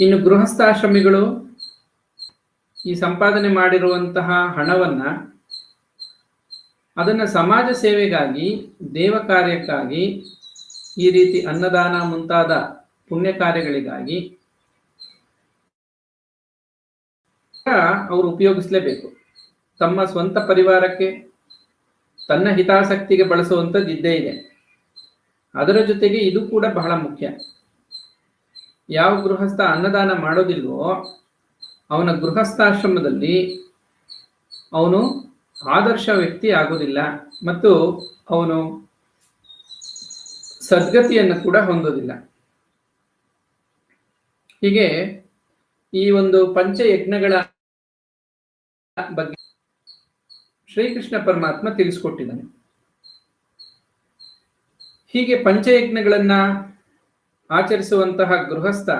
ಇನ್ನು ಗೃಹಸ್ಥಾಶ್ರಮಿಗಳು ಈ ಸಂಪಾದನೆ ಮಾಡಿರುವಂತಹ ಹಣವನ್ನ ಅದನ್ನ ಸಮಾಜ ಸೇವೆಗಾಗಿ, ದೇವ ಕಾರ್ಯಕ್ಕಾಗಿ, ಈ ರೀತಿ ಅನ್ನದಾನ ಮುಂತಾದ ಪುಣ್ಯ ಕಾರ್ಯಗಳಿಗಾಗಿ ಅವರು ಉಪಯೋಗಿಸಲೇಬೇಕು. ತಮ್ಮ ಸ್ವಂತ ಪರಿವಾರಕ್ಕೆ, ತನ್ನ ಹಿತಾಸಕ್ತಿಗೆ ಬಳಸುವಂಥದ್ದು ಇದ್ದೇ ಇದೆ. ಅದರ ಜೊತೆಗೆ ಇದು ಕೂಡ ಬಹಳ ಮುಖ್ಯ. ಯಾವ ಗೃಹಸ್ಥ ಅನ್ನದಾನ ಮಾಡೋದಿಲ್ವೋ ಅವನ ಗೃಹಸ್ಥಾಶ್ರಮದಲ್ಲಿ ಅವನು ಆದರ್ಶ ವ್ಯಕ್ತಿ ಆಗೋದಿಲ್ಲ ಮತ್ತು ಅವನು ಸದ್ಗತಿಯನ್ನು ಕೂಡ ಹೊಂದೋದಿಲ್ಲ. ಹೀಗೆ ಈ ಒಂದು ಪಂಚಯಜ್ಞಗಳ ಬಗ್ಗೆ ಶ್ರೀಕೃಷ್ಣ ಪರಮಾತ್ಮ ತಿಳಿಸ್ಕೊಟ್ಟಿದ್ದಾನೆ. ಹೀಗೆ ಪಂಚಯಜ್ಞಗಳನ್ನ ಆಚರಿಸುವಂತಹ ಗೃಹಸ್ಥ